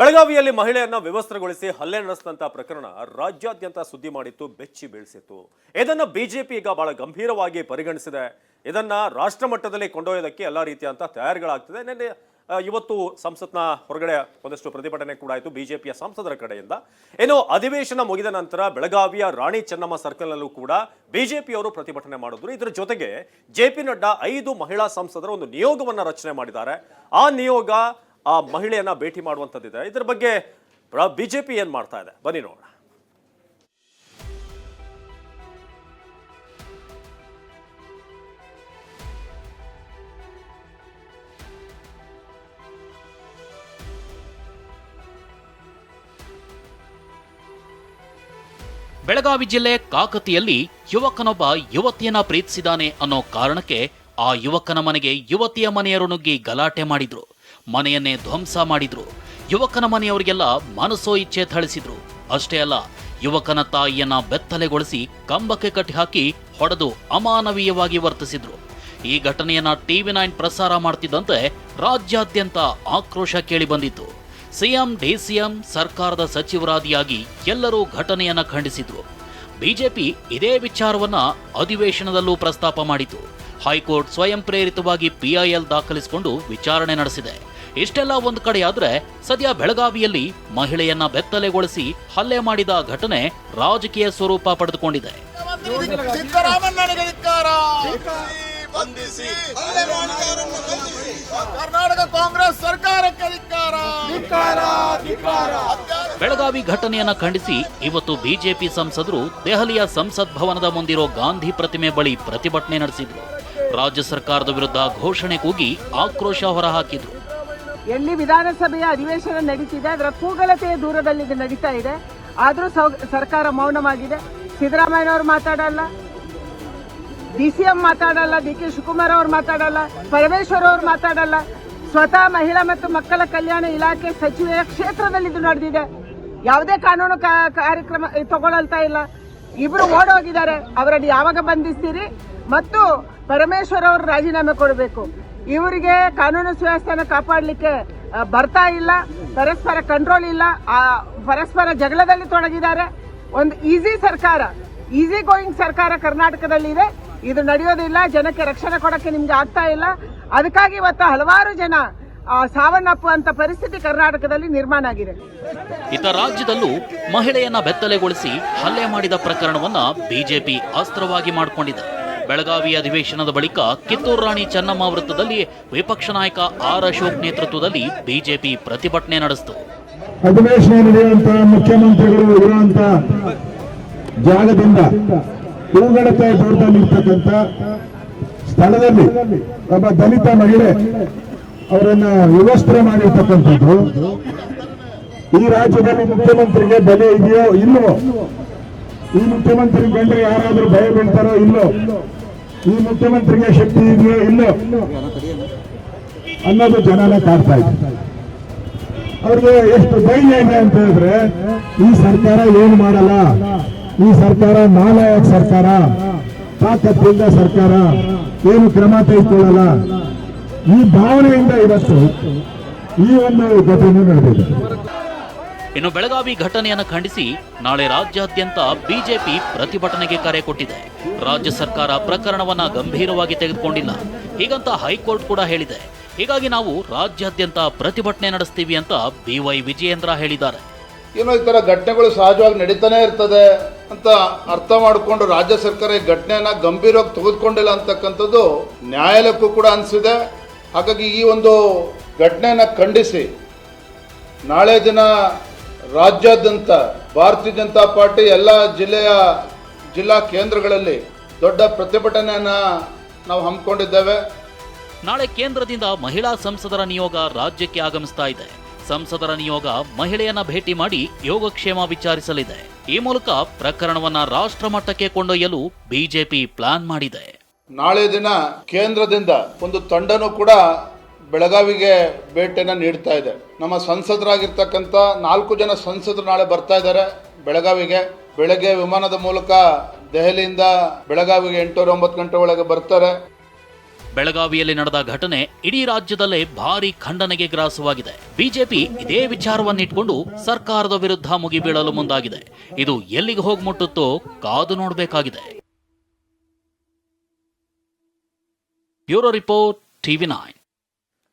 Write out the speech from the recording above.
ಬೆಳಗಾವಿಯಲ್ಲಿ ಮಹಿಳೆಯನ್ನ ವ್ಯವಸ್ಥೆಗೊಳಿಸಿ ಹಲ್ಲೆ ನಡೆಸಿದಂಥ ಪ್ರಕರಣ ರಾಜ್ಯಾದ್ಯಂತ ಸುದ್ದಿ ಮಾಡಿತ್ತು ಬೆಚ್ಚಿ ಬೀಳಿಸಿತ್ತು. ಇದನ್ನ ಬಿಜೆಪಿ ಈಗ ಬಹಳ ಗಂಭೀರವಾಗಿ ಪರಿಗಣಿಸಿದೆ. ಇದನ್ನ ರಾಷ್ಟ್ರ ಮಟ್ಟದಲ್ಲಿ ಕೊಂಡೊಯ್ಯೋದಕ್ಕೆ ಎಲ್ಲ ರೀತಿಯಂತ ತಯಾರಿಗಳಾಗ್ತಿದೆ. ನಿನ್ನೆ ಇವತ್ತು ಸಂಸತ್ನ ಹೊರಗಡೆ ಒಂದಷ್ಟು ಪ್ರತಿಭಟನೆ ಕೂಡ ಆಯಿತು ಬಿಜೆಪಿಯ ಸಂಸದರ ಕಡೆಯಿಂದ. ಏನು ಅಧಿವೇಶನ ಮುಗಿದ ನಂತರ ಬೆಳಗಾವಿಯ ರಾಣಿ ಚೆನ್ನಮ್ಮ ಸರ್ಕಲ್ನಲ್ಲೂ ಕೂಡ ಬಿಜೆಪಿಯವರು ಪ್ರತಿಭಟನೆ ಮಾಡಿದ್ರು. ಇದರ ಜೊತೆಗೆ ಜೆ ಪಿ ನಡ್ಡಾ ಐದು ಮಹಿಳಾ ಸಂಸದರ ಒಂದು ನಿಯೋಗವನ್ನು ರಚನೆ ಮಾಡಿದ್ದಾರೆ. ಆ ನಿಯೋಗ ಆ ಮಹಿಳೆಯನ್ನ ಭೇಟಿ ಮಾಡುವಂಥದ್ದಿದೆ. ಇದರ ಬಗ್ಗೆ ಬಿಜೆಪಿ ಏನ್ ಮಾಡ್ತಾ ಇದೆ? ಬನ್ನಿ ನೋಡೋಣ. ಬೆಳಗಾವಿ ಜಿಲ್ಲೆ ಕಾಕತಿಯಲ್ಲಿ ಯುವಕನೊಬ್ಬ ಯುವತಿಯನ್ನ ಪ್ರೀತಿಸಿದಾನೆ ಅನ್ನೋ ಕಾರಣಕ್ಕೆ ಆ ಯುವಕನ ಮನೆಗೆ ಯುವತಿಯ ಮನೆಯರು ನುಗ್ಗಿ ಗಲಾಟೆ ಮಾಡಿದ್ರು. ಮನೆಯನ್ನೇ ಧ್ವಂಸ ಮಾಡಿದ್ರು. ಯುವಕನ ಮನೆಯವರಿಗೆಲ್ಲ ಮನಸೋ ಇಚ್ಛೆ ಥಳಿಸಿದ್ರು. ಅಷ್ಟೇ ಅಲ್ಲ, ಯುವಕನ ತಾಯಿಯನ್ನ ಬೆತ್ತಲೆಗೊಳಿಸಿ ಕಂಬಕ್ಕೆ ಕಟ್ಟಿ ಹಾಕಿ ಹೊಡೆದು ಅಮಾನವೀಯವಾಗಿ ವರ್ತಿಸಿದ್ರು. ಈ ಘಟನೆಯನ್ನ ಟಿವಿ ನೈನ್ ಪ್ರಸಾರ ಮಾಡ್ತಿದ್ದಂತೆ ರಾಜ್ಯಾದ್ಯಂತ ಆಕ್ರೋಶ ಕೇಳಿ ಬಂದಿತ್ತು. ಸಿಎಂ, ಡಿಸಿಎಂ ಸರ್ಕಾರದ ಸಚಿವರಾದಿಯಾಗಿ ಎಲ್ಲರೂ ಘಟನೆಯನ್ನ ಖಂಡಿಸಿದ್ರು. ಬಿಜೆಪಿ ಇದೇ ವಿಚಾರವನ್ನ ಅಧಿವೇಶನದಲ್ಲೂ ಪ್ರಸ್ತಾಪ ಮಾಡಿತು ಹೈಕೋರ್ಟ್ ಸ್ವಯಂ ಪ್ರೇರಿತವಾಗಿ ಪಿಐಎಲ್ ದಾಖಲಿಸಿಕೊಂಡು ವಿಚಾರಣೆ ನಡೆಸಿದೆ. ಇಷ್ಟೆಲ್ಲ ಒಂದು ಕಡೆಯಾದ್ರೆ ಸದ್ಯ ಬೆಳಗಾವಿಯಲ್ಲಿ ಮಹಿಳೆಯನ್ನ ಬೆತ್ತಲೆಗೊಳಿಸಿ ಹಲ್ಲೆ ಮಾಡಿದ ಘಟನೆ ರಾಜಕೀಯ ಸ್ವರೂಪ ಪಡೆದುಕೊಂಡಿದೆ. ಕರ್ನಾಟಕ ಕಾಂಗ್ರೆಸ್ ಸರ್ಕಾರಕ್ಕೆ ಬೆಳಗಾವಿ ಘಟನೆಯನ್ನ ಖಂಡಿಸಿ ಇವತ್ತು ಬಿಜೆಪಿ ಸಂಸದರು ದೆಹಲಿಯ ಸಂಸತ್ ಭವನದ ಮುಂದಿರೋ ಗಾಂಧಿ ಪ್ರತಿಮೆ ಬಳಿ ಪ್ರತಿಭಟನೆ ನಡೆಸಿದ್ರು. ರಾಜ್ಯ ಸರ್ಕಾರದ ವಿರುದ್ಧ ಘೋಷಣೆ ಕೂಗಿ ಆಕ್ರೋಶ ಹೊರಹಾಕಿದ್ರು. ಎಲ್ಲಿ ವಿಧಾನಸಭೆಯ ಅಧಿವೇಶನ ನಡೀತಿದೆ. ಅದರ ಕೂಗಲತೆಯ ದೂರದಲ್ಲಿ ನಡೀತಾ ಇದೆ. ಆದರೂ ಸರ್ಕಾರ ಮೌನವಾಗಿದೆ. ಸಿದ್ದರಾಮಯ್ಯನವರು ಮಾತಾಡಲ್ಲ. ಡಿ ಸಿ ಎಂ ಮಾತಾಡಲ್ಲ. ಡಿ ಕೆ ಶಿವಕುಮಾರ್ ಅವರು ಮಾತಾಡಲ್ಲ. ಪರಮೇಶ್ವರ್ ಅವರು ಮಾತಾಡಲ್ಲ. ಸ್ವತಃ ಮಹಿಳಾ ಮತ್ತು ಮಕ್ಕಳ ಕಲ್ಯಾಣ ಇಲಾಖೆ ಸಚಿವೆಯ ಕ್ಷೇತ್ರದಲ್ಲಿ ಇದು ನಡೆದಿದೆ. ಯಾವುದೇ ಕಾನೂನು ಕಾರ್ಯಕ್ರಮ ತಗೊಳ್ತಾ ಇಲ್ಲ. ಇಬ್ರು ಓಡೋಗಿದ್ದಾರೆ. ಅವರನ್ನು ಯಾವಾಗ ಬಂಧಿಸ್ತೀರಿ? ಮತ್ತು ಪರಮೇಶ್ವರ್ ಅವರು ರಾಜೀನಾಮೆ ಕೊಡಬೇಕು. ಇವರಿಗೆ ಕಾನೂನು ಸುವ್ಯವಸ್ಥೆನ ಕಾಪಾಡಲಿಕ್ಕೆ ಬರ್ತಾ ಇಲ್ಲ ಪರಸ್ಪರ ಕಂಟ್ರೋಲ್ ಇಲ್ಲ ಆ, ಪರಸ್ಪರ ಜಗಳದಲ್ಲಿ ತೊಡಗಿದ್ದಾರೆ. ಒಂದು ಈಸಿ ಸರ್ಕಾರ ಈಸಿ ಗೋಯಿಂಗ್ ಸರ್ಕಾರ ಕರ್ನಾಟಕದಲ್ಲಿ ಇದೆ. ಇದು ನಡೆಯೋದಿಲ್ಲ ಜನಕ್ಕೆ ರಕ್ಷಣೆ ಕೊಡಕ್ಕೆ ನಿಮ್ಗೆ ಆಗ್ತಾ ಇಲ್ಲ. ಅದಕ್ಕಾಗಿ ಇವತ್ತು ಹಲವಾರು ಜನ ಸಾವನ್ನಪ್ಪುವಂತ ಪರಿಸ್ಥಿತಿ ಕರ್ನಾಟಕದಲ್ಲಿ ನಿರ್ಮಾಣ ಆಗಿದೆ. ಇತ ರಾಜ್ಯದಲ್ಲೂ ಮಹಿಳೆಯನ್ನ ಬೆತ್ತಲೆಗೊಳಿಸಿ ಹಲ್ಲೆ ಮಾಡಿದ ಪ್ರಕರಣವನ್ನ ಬಿಜೆಪಿ ಅಸ್ತ್ರವಾಗಿ ಮಾಡಿಕೊಂಡಿದೆ. ಬೆಳಗಾವಿ ಅಧಿವೇಶನದ ಬಳಿಕ ಕಿತ್ತೂರು ರಾಣಿ ಚೆನ್ನಮ್ಮ ವೃತ್ತದಲ್ಲಿ ವಿಪಕ್ಷ ನಾಯಕ ಆರ್ ಅಶೋಕ್ ನೇತೃತ್ವದಲ್ಲಿ ಬಿಜೆಪಿ ಪ್ರತಿಭಟನೆ ನಡೆಸಿತು. ಅಧಿವೇಶನ ನಡೆಯುವಂತ ಮುಖ್ಯಮಂತ್ರಿಗಳು ಇರುವಂತ ಜಾಗದಿಂದ ಹೂಗಳತೆ ದೂರದಲ್ಲಿರ್ತಕ್ಕಂಥ ಸ್ಥಳದಲ್ಲಿ ಒಬ್ಬ ದಲಿತ ಮಹಿಳೆ ಅವರನ್ನ ವ್ಯವಸ್ಥೆ ಮಾಡಿರ್ತಕ್ಕಂಥದ್ದು. ಈ ರಾಜ್ಯದಲ್ಲಿ ಮುಖ್ಯಮಂತ್ರಿಗೆ ಬೆಲೆ ಇದೆಯೋ ಇಲ್ಲವೋ? ಈ ಮುಖ್ಯಮಂತ್ರಿ ಕಂಡ್ರೆ ಯಾರಾದರೂ ಭಯ ಬೀಳ್ತಾರೋ ಇಲ್ಲೋ ಈ ಮುಖ್ಯಮಂತ್ರಿಗೆ ಶಕ್ತಿ ಇದೆಯೋ ಇಲ್ಲೋ? ಅನ್ನೋದು ಜನನೇ ಕಾಡ್ತಾ ಇದೆ. ಅವ್ರಿಗೆ ಎಷ್ಟು ಧೈರ್ಯ ಇದೆ ಅಂತ ಹೇಳಿದ್ರೆ, ಈ ಸರ್ಕಾರ ಏನು ಮಾಡಲ್ಲ? ಈ ಸರ್ಕಾರ ನಾಲಾಯಕ್ ಸರ್ಕಾರ, ತಾಕತ್ತಿಂದ ಸರ್ಕಾರ, ಏನು ಕ್ರಮ ತೆಗೆದುಕೊಳ್ಳಲ್ಲ? ಈ ಭಾವನೆಯಿಂದ ಇವತ್ತು ಈ ಒಂದು ಘಟನೆ ನಡೆದಿದೆ. ಇನ್ನು ಬೆಳಗಾವಿ ಘಟನೆಯನ್ನು ಖಂಡಿಸಿ ನಾಳೆ ರಾಜ್ಯಾದ್ಯಂತ ಬಿಜೆಪಿ ಪ್ರತಿಭಟನೆಗೆ ಕರೆ ಕೊಟ್ಟಿದೆ. ರಾಜ್ಯ ಸರ್ಕಾರ ಪ್ರಕರಣವನ್ನ ಗಂಭೀರವಾಗಿ ತೆಗೆದುಕೊಂಡಿಲ್ಲ. ಹೀಗಂತ ಹೈಕೋರ್ಟ್ ಕೂಡ ಹೇಳಿದೆ. ಹೀಗಾಗಿ ನಾವು ರಾಜ್ಯಾದ್ಯಂತ ಪ್ರತಿಭಟನೆ ನಡೆಸ್ತೀವಿ ಅಂತ ಬಿವೈ ವಿಜಯೇಂದ್ರ ಹೇಳಿದ್ದಾರೆ. ಏನೋ ಈ ತರ ಘಟನೆಗಳು ಸಹಜವಾಗಿ ನಡೀತಾನೆ ಇರ್ತದೆ ಅಂತ ಅರ್ಥ ಮಾಡಿಕೊಂಡು ರಾಜ್ಯ ಸರ್ಕಾರ ಈ ಘಟನೆಯನ್ನ ಗಂಭೀರವಾಗಿ ತೆಗೆದುಕೊಂಡಿಲ್ಲ ಅಂತಕ್ಕಂಥದ್ದು ನ್ಯಾಯಾಲಯಕ್ಕೂ ಕೂಡ ಅನಿಸಿದೆ. ಹಾಗಾಗಿ ಈ ಒಂದು ಘಟನೆಯನ್ನ ಖಂಡಿಸಿ ನಾಳೆ ದಿನ ರಾಜ್ಯಾದ್ಯಂತ ಭಾರತೀಯ ಜನತಾ ಪಾರ್ಟಿ ಎಲ್ಲ ಜಿಲ್ಲೆಯ ಜಿಲ್ಲಾ ಕೇಂದ್ರಗಳಲ್ಲಿ ದೊಡ್ಡ ಪ್ರತಿಭಟನೆಯನ್ನು ನಾವು ಹಮ್ಮಿಕೊಂಡಿದ್ದೇವೆ. ನಾಳೆ ಕೇಂದ್ರದಿಂದ ಮಹಿಳಾ ಸಂಸದರ ನಿಯೋಗ ರಾಜ್ಯಕ್ಕೆ ಆಗಮಿಸ್ತಾ ಇದೆ. ಸಂಸದರ ನಿಯೋಗ ಮಹಿಳೆಯನ್ನ ಭೇಟಿ ಮಾಡಿ ಯೋಗಕ್ಷೇಮ ವಿಚಾರಿಸಲಿದೆ. ಈ ಮೂಲಕ ಪ್ರಕರಣವನ್ನ ರಾಷ್ಟ್ರ ಮಟ್ಟಕ್ಕೆ ಕೊಂಡೊಯ್ಯಲು ಬಿಜೆಪಿ ಪ್ಲಾನ್ ಮಾಡಿದೆ. ನಾಳೆ ದಿನ ಕೇಂದ್ರದಿಂದ ಒಂದು ತಂಡನೂ ಕೂಡ ಬೆಳಗಾವಿಗೆ ಭೇಟಿಯನ್ನು ನೀಡ್ತಾ ಇದೆ. ನಮ್ಮ ಸಂಸದರಾಗಿರ್ತಕ್ಕಂಥ ನಾಲ್ಕು ಜನ ಸಂಸದರು ನಾಳೆ ಬರ್ತಾ ಇದ್ದಾರೆ ಬೆಳಗಾವಿಗೆ. ಬೆಳಗ್ಗೆ ವಿಮಾನದ ಮೂಲಕ ದೆಹಲಿಯಿಂದ ಬೆಳಗಾವಿಗೆ ಎಂಟೂರ ಒಂಬತ್ತು ಗಂಟೆ ಒಳಗೆ ಬರ್ತಾರೆ. ಬೆಳಗಾವಿಯಲ್ಲಿ ನಡೆದ ಘಟನೆ ಇಡೀ ರಾಜ್ಯದಲ್ಲೇ ಭಾರಿ ಖಂಡನೆಗೆ ಗ್ರಾಸವಾಗಿದೆ. ಬಿಜೆಪಿ ಇದೇ ವಿಚಾರವನ್ನಿಟ್ಕೊಂಡು ಸರ್ಕಾರದ ವಿರುದ್ಧ ಮುಗಿಬೀಳಲು ಮುಂದಾಗಿದೆ. ಇದು ಎಲ್ಲಿಗೆ ಹೋಗಿ ಮುಟ್ಟುತ್ತೋ ಕಾದು ನೋಡಬೇಕಾಗಿದೆ. Bureau report TV nine.